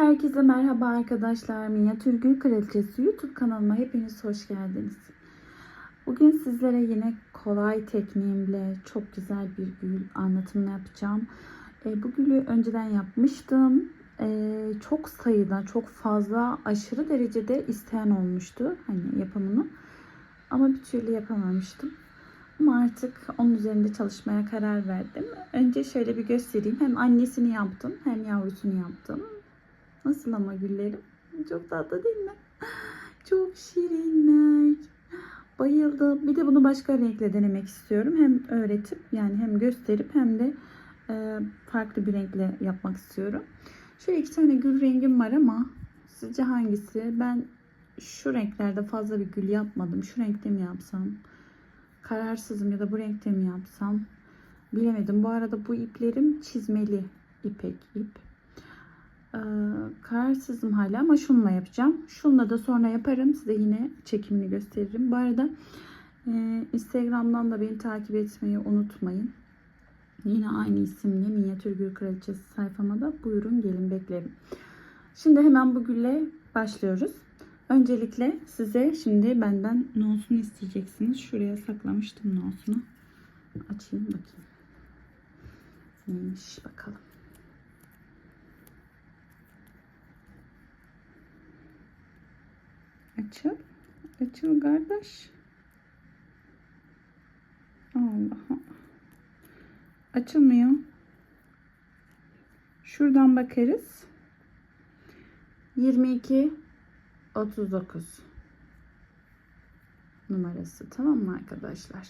Herkese merhaba arkadaşlar. Minyatür Gül Kraliçesi YouTube kanalıma hepiniz hoş geldiniz. Bugün sizlere yine kolay tekniğimle çok güzel bir gül anlatımını yapacağım. E, bu gülü önceden yapmıştım. E, çok sayıda, çok fazla, aşırı derecede isteyen olmuştu hani yapımını. Ama bir türlü yapamamıştım. Ama artık onun üzerinde çalışmaya karar verdim. Önce şöyle bir göstereyim. Hem annesini yaptım hem yavrusunu yaptım. Nasıl ama güllerim? Çok tatlı değil mi? Çok şirinler. Bayıldım. Bir de bunu başka renkle denemek istiyorum. Hem öğretip yani hem gösterip hem de e, farklı bir renkle yapmak istiyorum. Şöyle iki tane gül rengim var ama sizce hangisi? Ben şu renklerde fazla bir gül yapmadım. Şu renkte mi yapsam? Kararsızım ya da bu renkte mi yapsam? Bilemedim. Bu arada bu iplerim çizmeli ipek ip. Ee, kararsızım hala ama şununla yapacağım. Şununla da sonra yaparım. Size yine çekimini gösteririm. Bu arada e, Instagram'dan da beni takip etmeyi unutmayın. Yine aynı isimle Minyatür Gül Kraliçesi sayfama da buyurun gelin beklerim. Şimdi hemen bu gülle başlıyoruz. Öncelikle size şimdi benden nosunu isteyeceksiniz. Şuraya saklamıştım nosunu. Açayım bakayım. Neymiş bakalım. Açıl. Açıl kardeş. Allah. Açılmıyor. Şuradan bakarız. 22 39 numarası. Tamam mı arkadaşlar?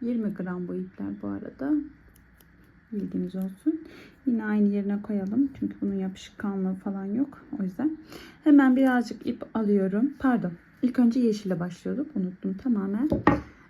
20 gram bu ipler bu arada. Bilginiz olsun. Yine aynı yerine koyalım. Çünkü bunun yapışkanlığı falan yok. O yüzden hemen birazcık ip alıyorum. Pardon. İlk önce yeşile başlıyorduk. Unuttum tamamen.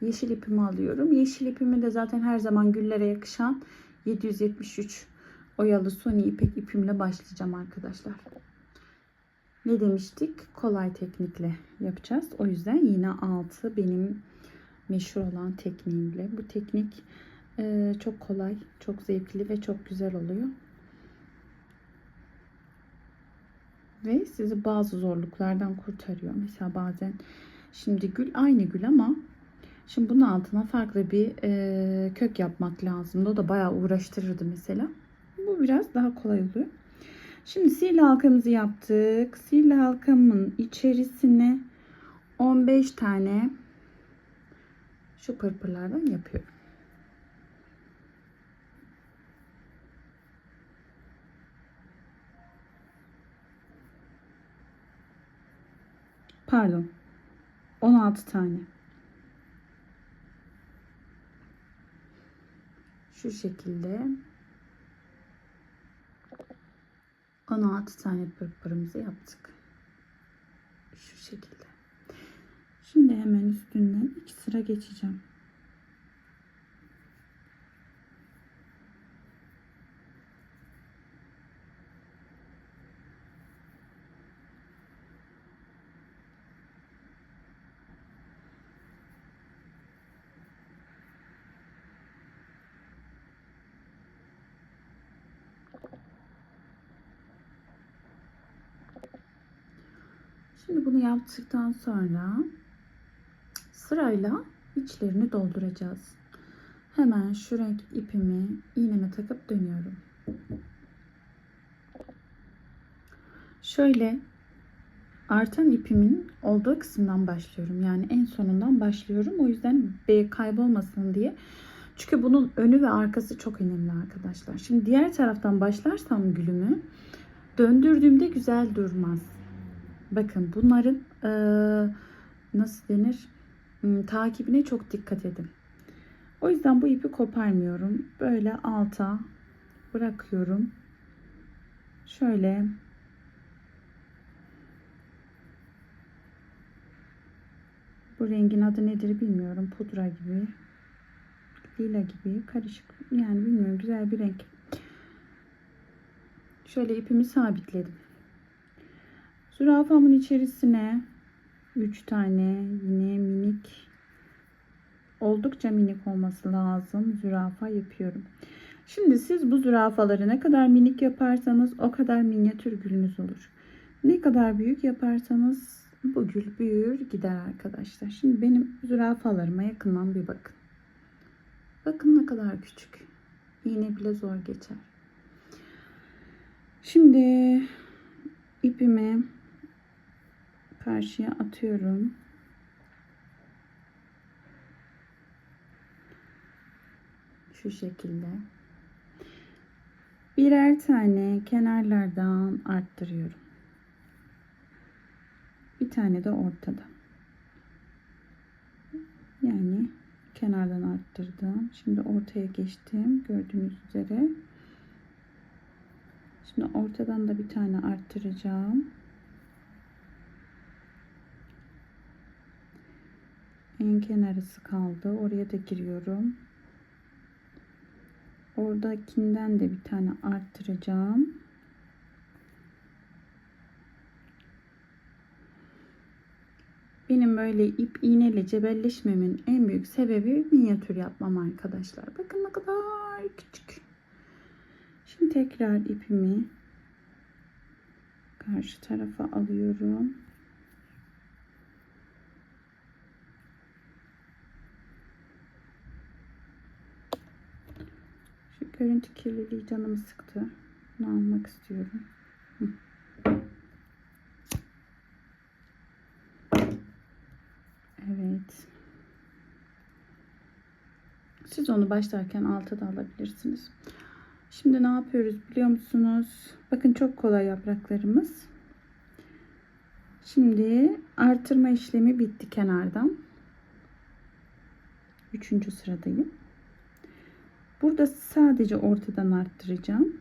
Yeşil ipimi alıyorum. Yeşil ipimi de zaten her zaman güllere yakışan 773 oyalı suni ipek ipimle başlayacağım arkadaşlar. Ne demiştik? Kolay teknikle yapacağız. O yüzden yine altı benim meşhur olan tekniğimle. Bu teknik ee, çok kolay, çok zevkli ve çok güzel oluyor. Ve sizi bazı zorluklardan kurtarıyor. Mesela bazen şimdi gül aynı gül ama şimdi bunun altına farklı bir e, kök yapmak lazım. O da bayağı uğraştırırdı mesela. Bu biraz daha kolay oluyor. Şimdi sihirli halkamızı yaptık. Sihirli halkamın içerisine 15 tane şu pırpırlardan yapıyorum. Pardon. 16 tane. Şu şekilde 16 tane pırpırımızı yaptık. Şu şekilde. Şimdi hemen üstünden iki sıra geçeceğim. Şimdi bunu yaptıktan sonra sırayla içlerini dolduracağız. Hemen şu renk ipimi iğneme takıp dönüyorum. Şöyle artan ipimin olduğu kısımdan başlıyorum. Yani en sonundan başlıyorum. O yüzden B kaybolmasın diye. Çünkü bunun önü ve arkası çok önemli arkadaşlar. Şimdi diğer taraftan başlarsam gülümü döndürdüğümde güzel durmaz. Bakın bunların e, nasıl denir hmm, takibine çok dikkat edin. O yüzden bu ipi koparmıyorum. Böyle alta bırakıyorum. Şöyle bu rengin adı nedir bilmiyorum. Pudra gibi, lila gibi karışık. Yani bilmiyorum güzel bir renk. Şöyle ipimi sabitledim. Zürafamın içerisine 3 tane yine minik oldukça minik olması lazım zürafa yapıyorum. Şimdi siz bu zürafaları ne kadar minik yaparsanız o kadar minyatür gülünüz olur. Ne kadar büyük yaparsanız bu gül büyür gider arkadaşlar. Şimdi benim zürafalarıma yakından bir bakın. Bakın ne kadar küçük. İğne bile zor geçer. Şimdi ipimi karşıya atıyorum. Şu şekilde. Birer tane kenarlardan arttırıyorum. Bir tane de ortada. Yani kenardan arttırdım. Şimdi ortaya geçtim. Gördüğünüz üzere. Şimdi ortadan da bir tane arttıracağım. En kenarısı kaldı. Oraya da giriyorum. Oradakinden de bir tane arttıracağım. Benim böyle ip iğneyle cebelleşmemin en büyük sebebi minyatür yapmam arkadaşlar. Bakın ne kadar küçük. Şimdi tekrar ipimi karşı tarafa alıyorum. Görüntü kirliliği canımı sıktı. Bunu almak istiyorum. Evet. Siz onu başlarken alta da alabilirsiniz. Şimdi ne yapıyoruz biliyor musunuz? Bakın çok kolay yapraklarımız. Şimdi artırma işlemi bitti kenardan. Üçüncü sıradayım. Burada sadece ortadan arttıracağım.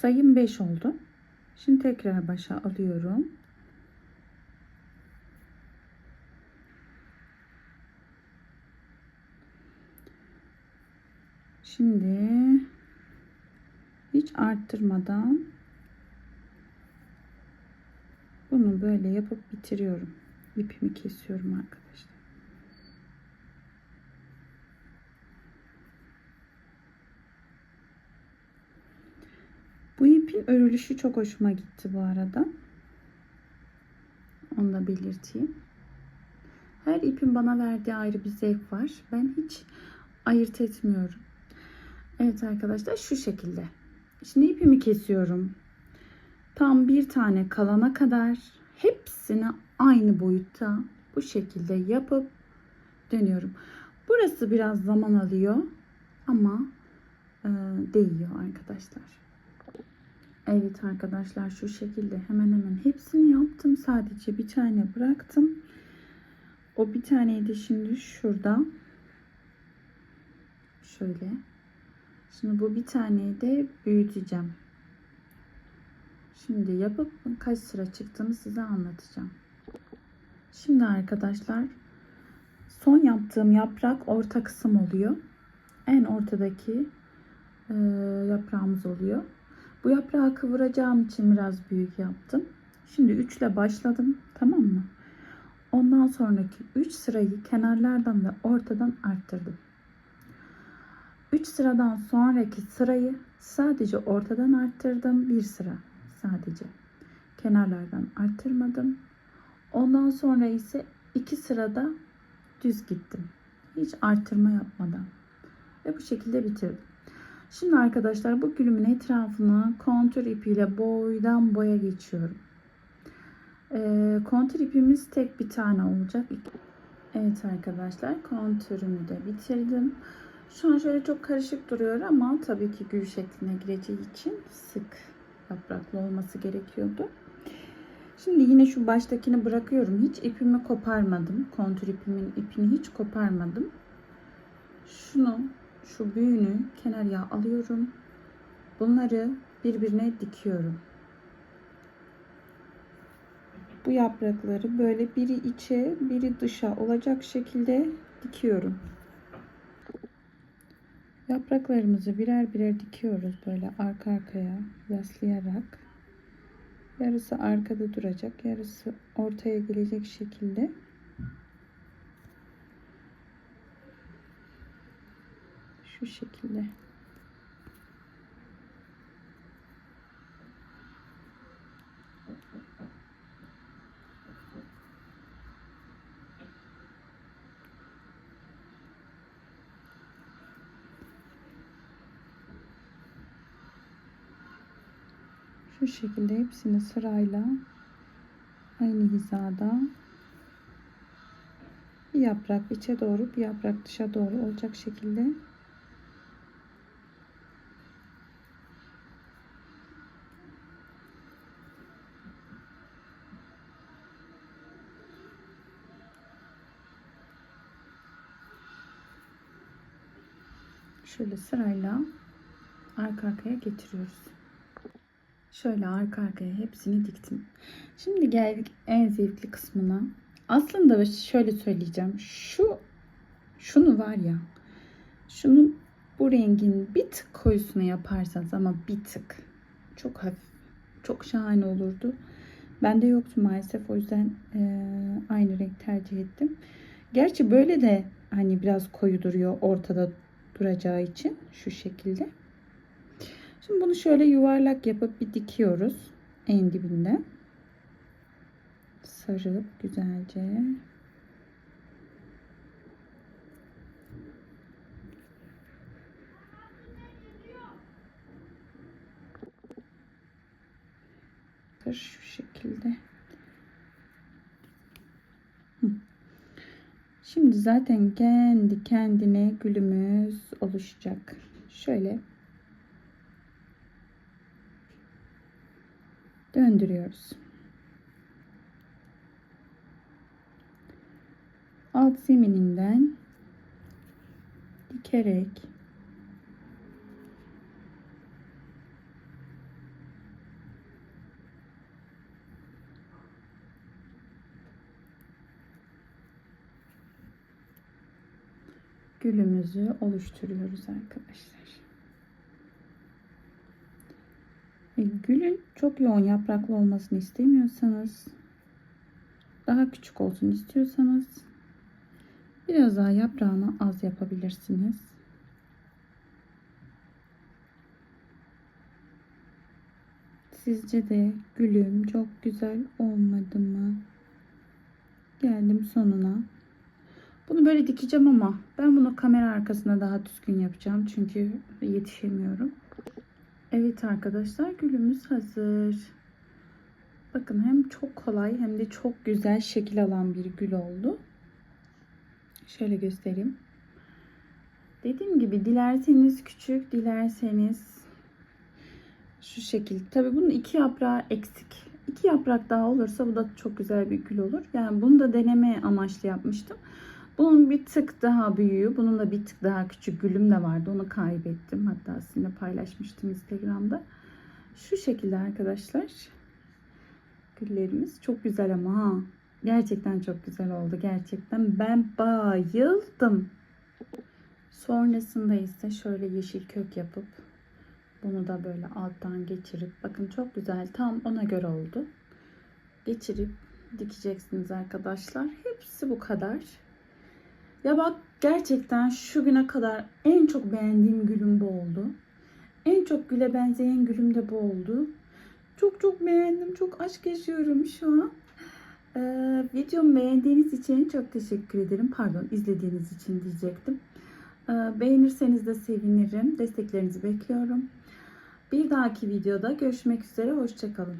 Sayım 5 oldu. Şimdi tekrar başa alıyorum. Şimdi hiç arttırmadan bunu böyle yapıp bitiriyorum. İpimi kesiyorum arkadaşlar. Bu ipin örülüşü çok hoşuma gitti bu arada. Onu da belirteyim. Her ipin bana verdiği ayrı bir zevk var. Ben hiç ayırt etmiyorum. Evet arkadaşlar şu şekilde. Şimdi ipimi kesiyorum. Tam bir tane kalana kadar hepsini aynı boyutta bu şekilde yapıp dönüyorum. Burası biraz zaman alıyor ama e, değiyor arkadaşlar. Evet arkadaşlar şu şekilde hemen hemen hepsini yaptım. Sadece bir tane bıraktım. O bir taneyi de şimdi şurada. Şöyle. Şimdi bu bir taneyi de büyüteceğim. Şimdi yapıp kaç sıra çıktığını size anlatacağım. Şimdi arkadaşlar son yaptığım yaprak orta kısım oluyor. En ortadaki e, yaprağımız oluyor. Bu yaprağı kıvıracağım için biraz büyük yaptım. Şimdi 3 ile başladım. Tamam mı? Ondan sonraki 3 sırayı kenarlardan ve ortadan arttırdım. 3 sıradan sonraki sırayı sadece ortadan arttırdım. Bir sıra sadece. Kenarlardan arttırmadım. Ondan sonra ise 2 sırada düz gittim. Hiç arttırma yapmadan. Ve bu şekilde bitirdim. Şimdi arkadaşlar bu gülümün etrafını kontür ipiyle boydan boya geçiyorum. Ee, kontür ipimiz tek bir tane olacak. Evet arkadaşlar kontürümü de bitirdim. Şu an şöyle çok karışık duruyor ama tabii ki gül şekline gireceği için sık yapraklı olması gerekiyordu. Şimdi yine şu baştakini bırakıyorum. Hiç ipimi koparmadım. Kontür ipimin ipini hiç koparmadım. Şunu şu büyüğünü kenarıya alıyorum. Bunları birbirine dikiyorum. bu yaprakları böyle biri içe biri dışa olacak şekilde dikiyorum. Yapraklarımızı birer birer dikiyoruz böyle arka arkaya yaslayarak. Yarısı arkada duracak, yarısı ortaya gelecek şekilde. Şu şekilde. Şu şekilde hepsini sırayla aynı hizada bir yaprak içe doğru bir yaprak dışa doğru olacak şekilde şöyle sırayla arka arkaya getiriyoruz. Şöyle arka arkaya hepsini diktim. Şimdi geldik en zevkli kısmına. Aslında şöyle söyleyeceğim. Şu şunu var ya. Şunun bu rengin bir tık koyusunu yaparsanız ama bir tık çok hafif çok şahane olurdu. Bende yoktu maalesef o yüzden e, aynı renk tercih ettim. Gerçi böyle de hani biraz koyu duruyor ortada duracağı için şu şekilde. Şimdi bunu şöyle yuvarlak yapıp bir dikiyoruz en dibinde. Sarıp güzelce. Şu şekilde. Şimdi zaten kendi kendine gülümüz oluşacak. Şöyle döndürüyoruz. Alt zemininden dikerek gülümüzü oluşturuyoruz arkadaşlar. E, gülün çok yoğun yapraklı olmasını istemiyorsanız daha küçük olsun istiyorsanız biraz daha yaprağını az yapabilirsiniz. Sizce de gülüm çok güzel olmadı mı? Geldim sonuna. Bunu böyle dikeceğim ama ben bunu kamera arkasında daha düzgün yapacağım. Çünkü yetişemiyorum. Evet arkadaşlar gülümüz hazır. Bakın hem çok kolay hem de çok güzel şekil alan bir gül oldu. Şöyle göstereyim. Dediğim gibi dilerseniz küçük, dilerseniz şu şekil. Tabi bunun iki yaprağı eksik. İki yaprak daha olursa bu da çok güzel bir gül olur. Yani bunu da deneme amaçlı yapmıştım. Bunun bir tık daha büyüğü, bunun da bir tık daha küçük gülüm de vardı. Onu kaybettim. Hatta sizinle paylaşmıştım Instagram'da. Şu şekilde arkadaşlar. Güllerimiz çok güzel ama ha. Gerçekten çok güzel oldu. Gerçekten ben bayıldım. Sonrasında ise şöyle yeşil kök yapıp bunu da böyle alttan geçirip bakın çok güzel tam ona göre oldu. Geçirip dikeceksiniz arkadaşlar. Hepsi bu kadar. Ya bak gerçekten şu güne kadar en çok beğendiğim gülüm bu oldu. En çok güle benzeyen gülüm de bu oldu. Çok çok beğendim. Çok aşk yaşıyorum şu an. Ee, videomu beğendiğiniz için çok teşekkür ederim. Pardon izlediğiniz için diyecektim. Ee, beğenirseniz de sevinirim. Desteklerinizi bekliyorum. Bir dahaki videoda görüşmek üzere. Hoşçakalın.